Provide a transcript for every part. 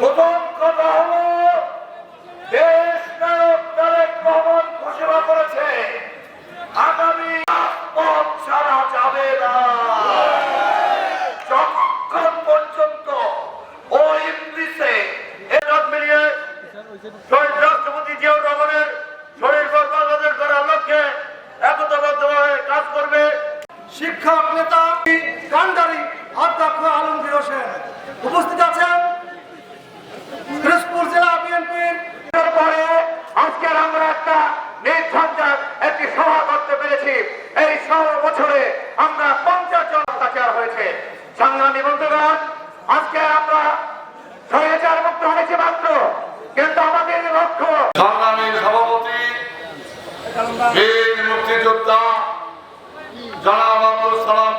প্রথম কথা হলো, দেশ নায়ক তারেক রহমান ঘোষণা করেছে, আগামী পথ ছাড়া যাবে না। লক্ষ্যে একতাবদ্ধভাবে কাজ করবে, শিক্ষক নেতা কান্ডারি অধ্যক্ষ আলমগীর হোসেন। উপস্থিত আছেন পিরোজপুর জেলা বিএনপির পরে আজকের আমরা একটা নির্ঝঞ্ঝাট একটি সভা পেরেছি এই ষোলো বছরে আমরা পঞ্চাশ জন অত্যাচার হয়েছে। সংগ্রামী বন্ধুগণ আজকে আমরা হাজার মুক্ত হয়েছে মাত্র, কিন্তু আমাদের লক্ষ্য সংগ্রামী সভাপতি মুক্তিযোদ্ধা, জনাব আব্দুল সালাম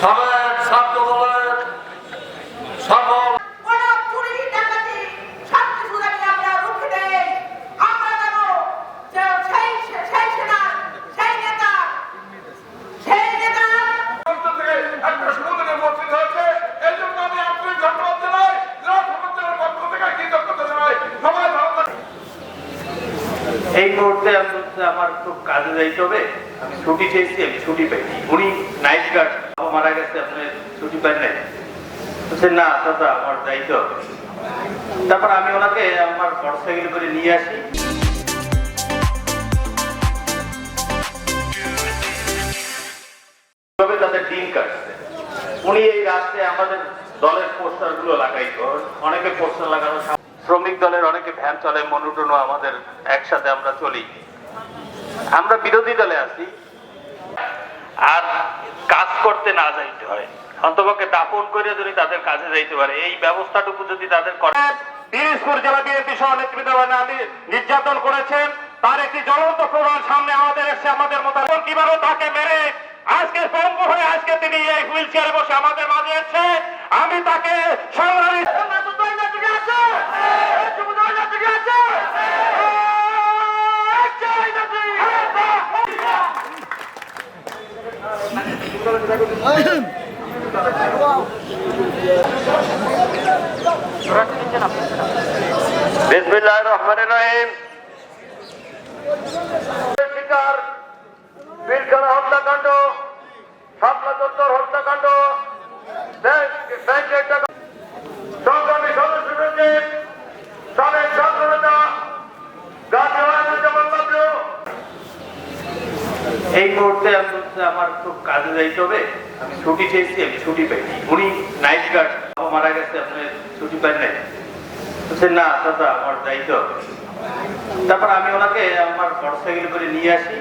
সাবেক এই মুহূর্তে আমার খুব কাজে যাইতে হবে। আমি ছুটি চেয়েছি, আমি ছুটি পাইনি। উনি নাইট গার্ড মারা গেছে, আপনি ছুটি পান নাই। বলছেন না, দাদা, আমার যাইতে হবে। তারপর আমি ওনাকে আমার মোটরসাইকেল করে নিয়ে আসি। উনি এই রাস্তায় আমাদের দলের পোস্টারগুলো লাগাইতো। অনেকে পোস্টার লাগানো শ্রমিক দলের অনেকে ভ্যান চলে মনুটনু আমাদের একসাথে আমরা চলি। আমরা বিরোধী দলে আছি। আর কাজ করতে না যাইতে হয়। অন্তপক্ষে দাপন করে যদি তাদের কাজে যাইতে পারে, এই ব্যবস্থাটুকু যদি তাদের করে পিরিজপুর জেলা বিএনপি সহ নেতৃবৃন্দ নির্যাতন করেছেন, তার একটি জ্বলন্ত প্রমাণ সামনে আমাদের এসে আমাদের মতো কীভাবে তাকে মেরে আজকে পঙ্গু হয়ে আজকে তিনি এই হুইল চেয়ারে বসে আমাদের মাঝে এসে আমি তাকে সংগ্রামী বিসমিল্লাহির রহমানির রহিম। শিকার পিলখানা হত্যাকাণ্ড শাপলা চত্বর হত্যাকাণ্ড এই মুহূর্তে আমার খুব কাজে যাইতে হবে। আমি ছুটি চেয়েছি, আমি ছুটি পাইনি উনি নাইট গার্ড মারা গেছে, আপনি ছুটি পাই নাই। বলছেন না, দাদা, আমার যাইতে হবে। তারপর আমি ওনাকে আমার মোটরসাইকেল করে নিয়ে আসি।